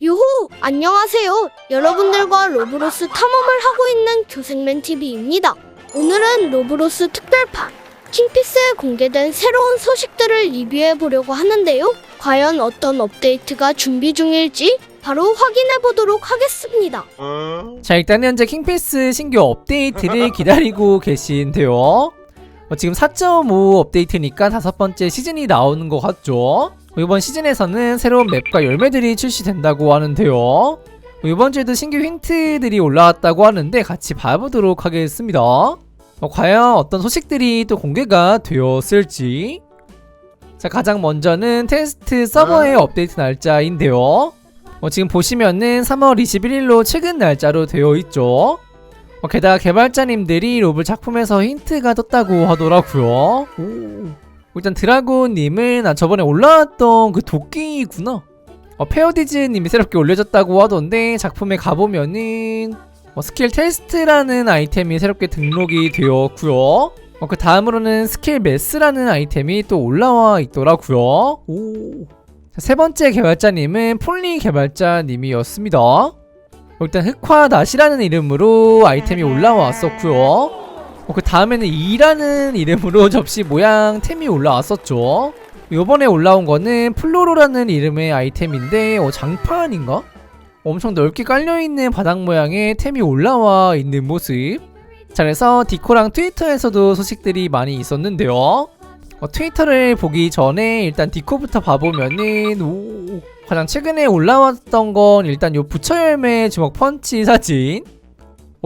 유호! 안녕하세요. 여러분들과 로브로스 탐험을 하고 있는 교생맨TV입니다. 오늘은 로브로스 특별판, 킹피스에 공개된 새로운 소식들을 리뷰해 보려고 하는데요. 과연 어떤 업데이트가 준비 중일지 바로 확인해 보도록 하겠습니다. 자 일단 현재 킹패스 신규 업데이트를 기다리고 계신데요 어, 지금 4.5 업데이트니까 다섯 번째 시즌이 나오는 것 같죠 어, 이번 시즌에서는 새로운 맵과 열매들이 출시된다고 하는데요 어, 이번 주에도 신규 힌트들이 올라왔다고 하는데 같이 봐보도록 하겠습니다 어, 과연 어떤 소식들이 또 공개가 되었을지 자 가장 먼저는 테스트 서버의 업데이트 날짜인데요 어, 지금 보시면은 3월 21일로 최근 날짜로 되어 있죠. 어, 게다가 개발자님들이 로블 작품에서 힌트가 떴다고 하더라고요. 오. 일단 드라곤님은 아, 저번에 올라왔던 그 도끼구나. 어, 페어디즈님이 새롭게 올려졌다고 하던데 작품에 가보면은 어, 스킬 테스트라는 아이템이 새롭게 등록이 되었고요. 어, 그 다음으로는 스킬 매스라는 아이템이 또 올라와 있더라고요. 오. 자, 세 번째 개발자님은 폴리 개발자님이었습니다. 일단 흑화 낫이라는 이름으로 아이템이 올라왔었고요. 어, 그 다음에는 2라는 이름으로 접시 모양 템이 올라왔었죠. 요번에 올라온 거는 플로로라는 이름의 아이템인데 어, 장판인가? 엄청 넓게 깔려있는 바닥 모양의 템이 올라와 있는 모습. 자 그래서 디코랑 트위터에서도 소식들이 많이 있었는데요. 어, 트위터를 보기 전에 일단 디코부터 봐보면은 오, 가장 최근에 올라왔던 건 일단 요 부처열매 주먹 펀치 사진 어,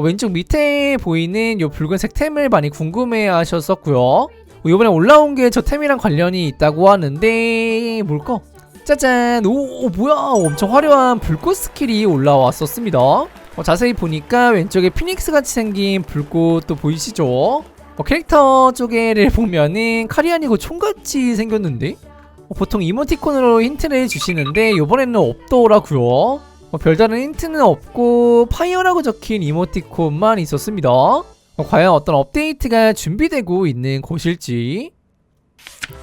왼쪽 밑에 보이는 요 붉은색 템을 많이 궁금해 하셨었고요. 어, 요번에 올라온 게 저 템이랑 관련이 있다고 하는데 뭘까? 짜잔! 오, 오, 뭐야! 엄청 화려한 불꽃 스킬이 올라왔었습니다. 어, 자세히 보니까 왼쪽에 피닉스 같이 생긴 불꽃도 보이시죠? 어, 캐릭터 쪽에를 보면은 칼이 아니고 총같이 생겼는데? 어, 보통 이모티콘으로 힌트를 주시는데 이번에는 없더라고요 어, 별다른 힌트는 없고 파이어라고 적힌 이모티콘만 있었습니다 어, 과연 어떤 업데이트가 준비되고 있는 곳일지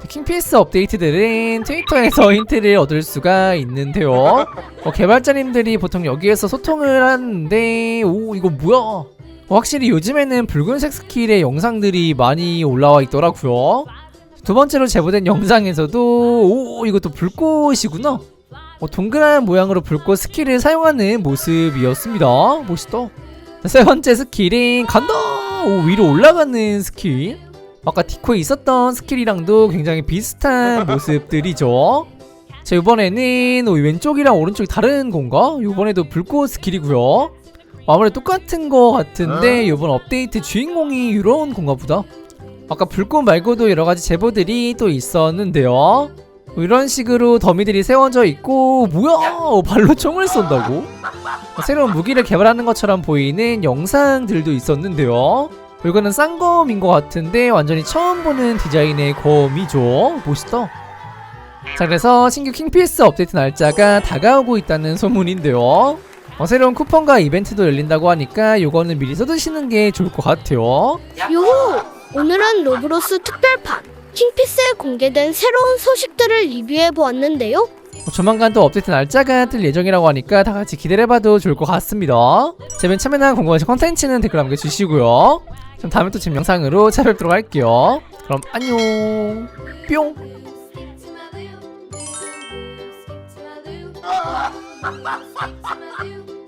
킹피스 업데이트들은 트위터에서 힌트를 얻을 수가 있는데요 어, 개발자님들이 보통 여기에서 소통을 하는데 오 이거 뭐야 확실히 요즘에는 붉은색 스킬의 영상들이 많이 올라와 있더라고요. 두 번째로 제보된 영상에서도 오 이것도 불꽃이구나. 어, 동그란 모양으로 불꽃 스킬을 사용하는 모습이었습니다. 멋있다. 세 번째 스킬인 간다. 오 위로 올라가는 스킬. 아까 디코에 있었던 스킬이랑도 굉장히 비슷한 모습들이죠. 자 이번에는 어, 왼쪽이랑 오른쪽이 다른 건가? 이번에도 불꽃 스킬이고요. 아무래도 똑같은 거 같은데 이번 업데이트 주인공이 이런 건가 보다 아까 불꽃 말고도 여러가지 제보들이 또 있었는데요 뭐 이런 식으로 더미들이 세워져 있고 뭐야? 어, 발로 총을 쏜다고? 새로운 무기를 개발하는 것처럼 보이는 영상들도 있었는데요. 이거는 쌍검인 것 같은데 완전히 처음 보는 디자인의 검이죠. 멋있다. 자 그래서 신규 킹피스 업데이트 날짜가 다가오고 있다는 소문인데요. 어, 새로운 쿠폰과 이벤트도 열린다고 하니까 요거는 미리 써두시는 게 좋을 것 같아요. 유호! 오늘은 로브로스 특별판, 킹피스에 공개된 새로운 소식들을 리뷰해 보았는데요. 어, 조만간 또 업데이트 날짜가 뜰 예정이라고 하니까 다 같이 기대해봐도 좋을 것 같습니다. 재밌는 참여나 궁금하신 컨텐츠는 댓글 남겨주시고요. 그럼 다음에 또 재밌는 영상으로 찾아뵙도록 할게요. 그럼 안녕. 뿅. Sweet to my loo, sweet to my loo.